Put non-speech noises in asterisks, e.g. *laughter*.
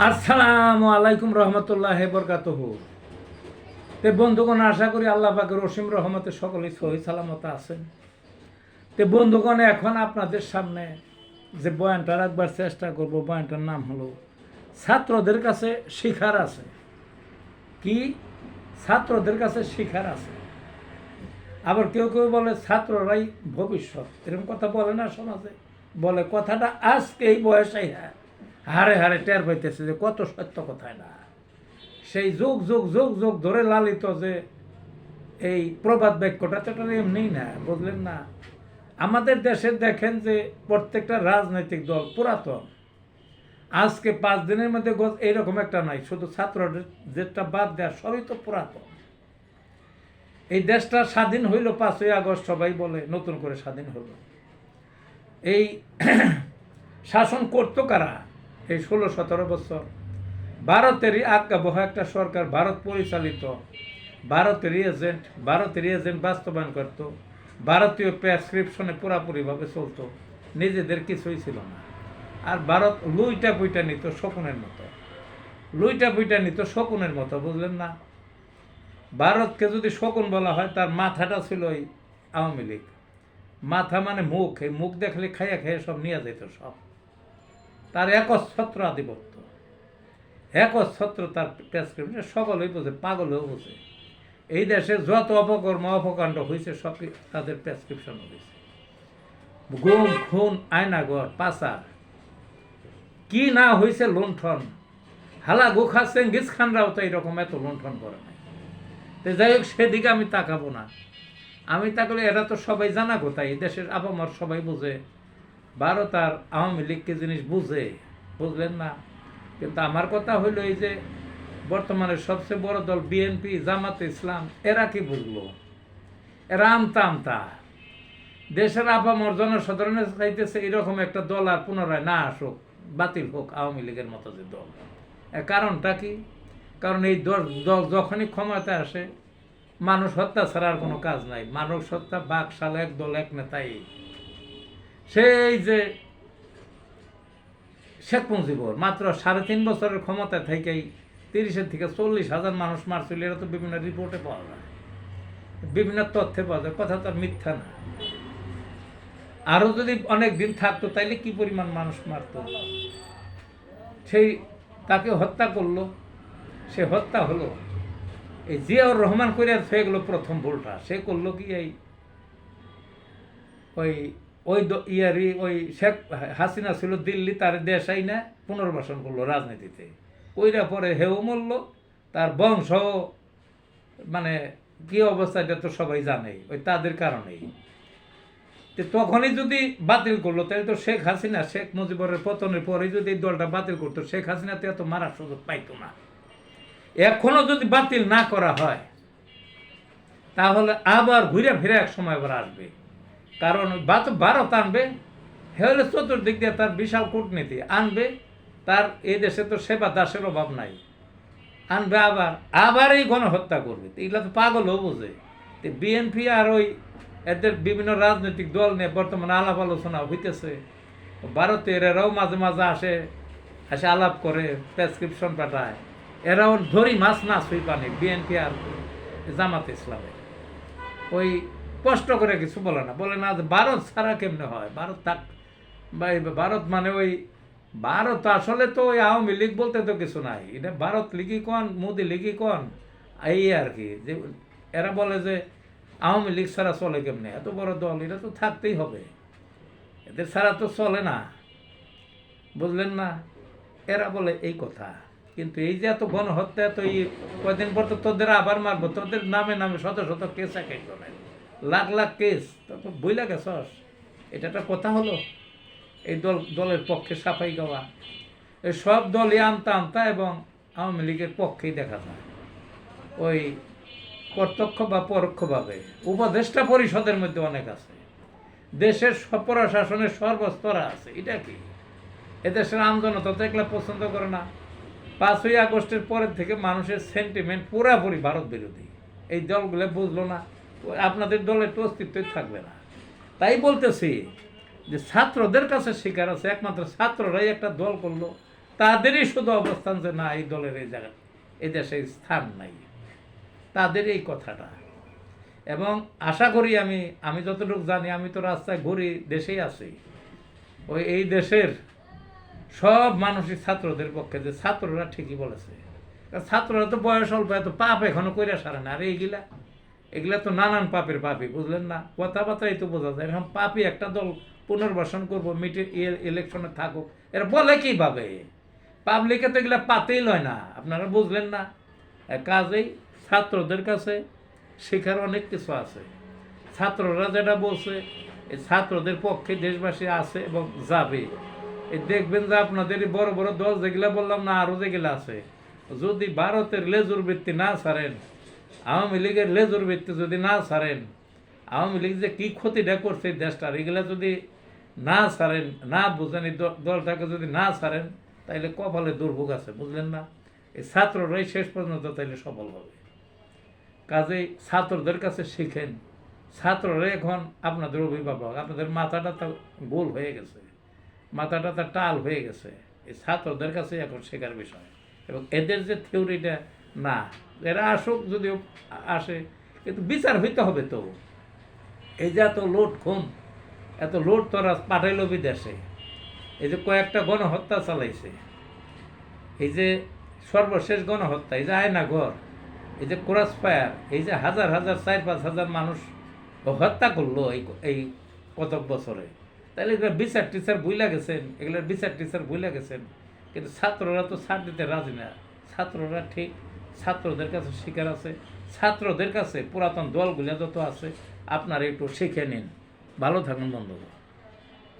আসসালামু আলাইকুম রহমতুল্লাহ বরকাত তে বন্ধুগণ, আশা করি আল্লাহ পাকের রসিম রহমতে সকলেই সহি সালামত আছেন। তে বন্ধুগণ, এখন আপনাদের সামনে যে বয়ানটা রাখবার চেষ্টা করব, বয়ানটার নাম হলো, ছাত্রদের কাছে শিখার আছে। কি? ছাত্রদের কাছে শিখার আছে। আবার কেউ কেউ বলে, ছাত্ররাই ভবিষ্যৎ। এরকম কথা বলে না সমাজে। বলে, কথাটা আজকে এই বয়সে হ্যাঁ। হারে হারে টের পাইতেছে যে কত সত্য কথায় না। সেই যুগ যুগ যুগ যুগ ধরে লালিত যে এই প্রবাদ বাক্যটা, তো এটা এমনিই না, বুঝলেন না? আমাদের দেশে দেখেন যে প্রত্যেকটা রাজনৈতিক দল পুরাতন। আজকে পাঁচ দিনের মধ্যে এইরকম একটা নাই, শুধু ছাত্রদের যেটা বাদ দেওয়া সবই তো পুরাতন। এই দেশটা স্বাধীন হইল পাঁচই আগস্ট, সবাই বলে, নতুন করে স্বাধীন হলো। এই *clears throat* শাসন করতো কারা? এই ষোলো, সতেরো বছর। ভারতেরই আজ্ঞাবহ একটা সরকার ভারত পরিচালিত। ভারতের এজেন্ট ভারতের এজেন্ট বাস্তবায়ন করত। ভারতীয় প্রেসক্রিপশনে পুরাপুরিভাবে চলতো। নিজেদের কিছুই ছিল না। আর ভারত লুইটা পুইটা নিত শকুনের মতো। লুইটা পুইটা নিত শকুনের মতো, বুঝলেন না? ভারতকে যদি শকুন বলা হয়, তার মাথাটা ছিল ওই আওয়ামী লীগ। মাথা মানে মুখ। এই মুখ দেখলে খাইয়া খাইয়া সব নিয়ে যেত সব। তার একচ্ছত্র আধিপত্য। একচ্ছত্র তার প্রেসক্রিপশন সকলেই বোঝে পাগলেও বোঝে এই দেশে যত অপকর্ম, অপকাণ্ড হয়েছে সব তাদের প্রেসক্রিপশন হয়েছে গুম, খুন, আয়নাগর, পাচার। কি না হয়েছে লুণ্ঠন? হালা গুখা চেঙ্গিস খানরাও তো এইরকম এত লুণ্ঠন করে নাই। তো যাই হোক, সেদিকে আমি তাকাবো না। আমি তাকলে এরা তো সবাই জানা কোথায় এই দেশের আবামার সবাই বুঝে। ভারত আর আওয়ামী লীগ কি জিনিস বুঝে? বুঝলেন না? কিন্তু আমার কথা হইল এই যে, বর্তমানে সবচেয়ে বড় দল বিএনপি, জামাত ইসলাম, এরা কি বুঝলো? এরা আমতা আমতা। দেশের আপামর জনসাধারণের চাইতেছে এরকম একটা দল আর পুনরায় না আসুক, বাতিল হোক আওয়ামী লীগের মতো যে দল। কারণটা কি? কারণ এই দল দল যখনই ক্ষমতায় আসে, মানুষ হত্যা ছাড়া আর কোনো কাজ নাই। মানুষ হত্যা, বাকশাল এক দল এক নেতাই। সেই যে শেখ মুজিবর, মাত্র সাড়ে তিন বছরের ক্ষমতা থেকেই তিরিশের থেকে চল্লিশ হাজার মানুষ মারছিল, এরা তো বিভিন্ন রিপোর্টে পাওয়া যায়। বিভিন্ন তথ্যে পাওয়া যায়, কথা তো আর মিথ্যা না। আরও যদি অনেক দিন থাকতো, তাইলে কি পরিমাণ মানুষ মারতো? সেই তাকে হত্যা করল, সে হত্যা হলো। এই জিয়াউর রহমান করে হয়ে গেলো প্রথম ভুলটা, সে করল কি এই ওই ওই ইয়ারি ওই শেখ হাসিনা ছিল দিল্লি, তার দেশ না পুনর্বাসন করল রাজনীতিতে। ওইরা পরে হেও মরল, তার বংশ মানে কি অবস্থা এটা তো সবাই জানেই, ওই তাদের কারণেই। তখনই যদি বাতিল করল, তাহলে তো শেখ হাসিনা, শেখ মুজিবুরের পতনের পরে যদি এই দলটা বাতিল করতো, শেখ হাসিনা তো এত মারার সুযোগ পাইতো না। এখনও যদি বাতিল না করা হয়, তাহলে আবার ঘুরে ফিরে এক সময় আবার আসবে। কারণ ভারত আনবে, হলে চতুর্দিক দিয়ে তার বিশাল কূটনীতি, আনবে, তার এই দেশে তো সেবা দাসের অভাব নাই। আনবে আবার আবার এই গণহত্যা করবে। এগুলো তো পাগলও বোঝে। তো বিএনপি আর ওই এদের বিভিন্ন রাজনৈতিক দল নিয়ে বর্তমানে আলাপ আলোচনা হইতেছে। ভারতের এরাও মাঝে মাঝে আসে আসে আলাপ করে, প্রেসক্রিপশন পাঠায়। এরাও ধরি মাছ না সুই পানি, বিএনপি আর জামাত ইসলামের। ওই কষ্ট করে কিছু বলে না। বলে, না যে ভারত ছাড়া কেমনে হয়? ভারত থাক বা ভারত মানে ওই, ভারত আসলে তো ওই আওয়ামী লীগ বলতে তো কিছু নাই। এটা ভারত লিগি কন, মোদি লিগি কন? এই আর কি। যে, এরা বলে যে, আওয়ামী লীগ ছাড়া চলে কেমনে? এত বড় দল, এটা তো থাকতেই হবে। এদের ছাড়া তো চলে না। বুঝলেন না? এরা বলে এই কথা। কিন্তু এই যে এত গণহত্যা, এত এই কয়দিন পর তো তোদের আবার মারবো। তোদের নামে নামে শত শত কেস এক লাখ লাখ কেস, তো বইলা গেছস। এটা একটা কথা হলো। এই দল, দলের পক্ষে সাফাই গাওয়া। এই সব দলই আমতা আমতা এবং আওয়ামী লীগের পক্ষেই দেখা যায়। ওই প্রত্যক্ষ বা পরোক্ষভাবে উপদেষ্টা পরিষদের মধ্যে অনেক আছে। দেশের প্রশাসনের সর্বস্তরা আছে। এটা কি? এদেশের আমজনতা তো এগুলো পছন্দ করে না। পাঁচই আগস্টের পরের থেকে মানুষের সেন্টিমেন্ট পুরাপুরি ভারত বিরোধী এই দলগুলো বুঝলো না। আপনাদের দলের তো অস্তিত্বই থাকবে না। তাই বলতেছি যে ছাত্রদের কাছে শিকার আছে, একমাত্র ছাত্ররাই একটা দল করল। তাদেরই শুধু অবস্থান যে না, এই দলের এই জায়গা এই দেশে স্থান নাই। তাদের এই কথাটা। এবং আশা করি আমি আমি যতটুকু জানি, আমি তো রাস্তায় ঘুরি, দেশেই আছি। ওই, এই দেশের সব মানুষই ছাত্রদের পক্ষে, যে ছাত্ররা ঠিকই বলেছে। ছাত্ররা তো বয়স অল্প, এত পাপ এখনও কইরা সারে না। আর এইগুলা এগুলা তো নানান পাপের পাপি বুঝলেন না? কথাবার্তাই তো বোঝা যায়। এরকম পাপি একটা দল পুনর্বাসন করব, মিটে ইলেকশনে থাকুক। এরা বলে কীভাবে পাবলিকে তো এগুলা পাতেই লয় না, আপনারা বুঝলেন না? কাজেই ছাত্রদের কাছে শেখার অনেক কিছু আছে। ছাত্ররা যেটা বলছে এই ছাত্রদের পক্ষে দেশবাসী আছে এবং যাবে। এই দেখবেন যে আপনাদের বড় বড় দল যেগুলা বললাম না আরও যেগুলা আছে। যদি ভারতের লেজুর বৃত্তি না ছাড়েন আওয়ামী লীগের লেজুর বৃত্তি যদি না ছাড়েন, আওয়ামী লীগ যে কী ক্ষতিটা করছে এই দেশটার এগুলা যদি না ছাড়েন, না বুঝেন, এই দলটাকে যদি না ছাড়েন, তাইলে কপালে দুর্ভোগ আছে, বুঝলেন না? এই ছাত্ররাই শেষ পর্যন্ত তাইলে সফল হবে। কাজেই ছাত্রদের কাছে শিখেন ছাত্ররা এখন আপনাদের অভিভাবক, আপনাদের মাথাটা তো গোল হয়ে গেছে, মাথাটা তো টাল হয়ে গেছে। এই ছাত্রদের কাছে এখন শেখার বিষয়। এবং এদের যে থিওরিটা না, এরা আসুক যদিও আসে, কিন্তু বিচার হইতে হবে তো। এই যে এত লোড খুন এত লোড তোরা পাঠাইল বিদেশে। এই যে কয়েকটা গণহত্যা চালাইছে। এই যে সর্বশেষ গণহত্যা, এই যে আয়না ঘর এই যে ক্রস ফায়ার, এই যে হাজার হাজার, চার পাঁচ হাজার মানুষ হত্যা করল এই এই কত বছরে। তাহলে এগুলো বিচার টিচার ভুলে গেছেন এগুলোর বিচার টিচার ভুলে গেছেন, কিন্তু ছাত্ররা তো ছাড় দিতে রাজি না। ছাত্ররা ঠিক ছাত্রদের কাছে শিকার আছে, ছাত্রদের কাছে পুরাতন দলগুলো যত আছে, আপনারা একটু শিখে নিন। ভালো থাকুন বন্ধুরা।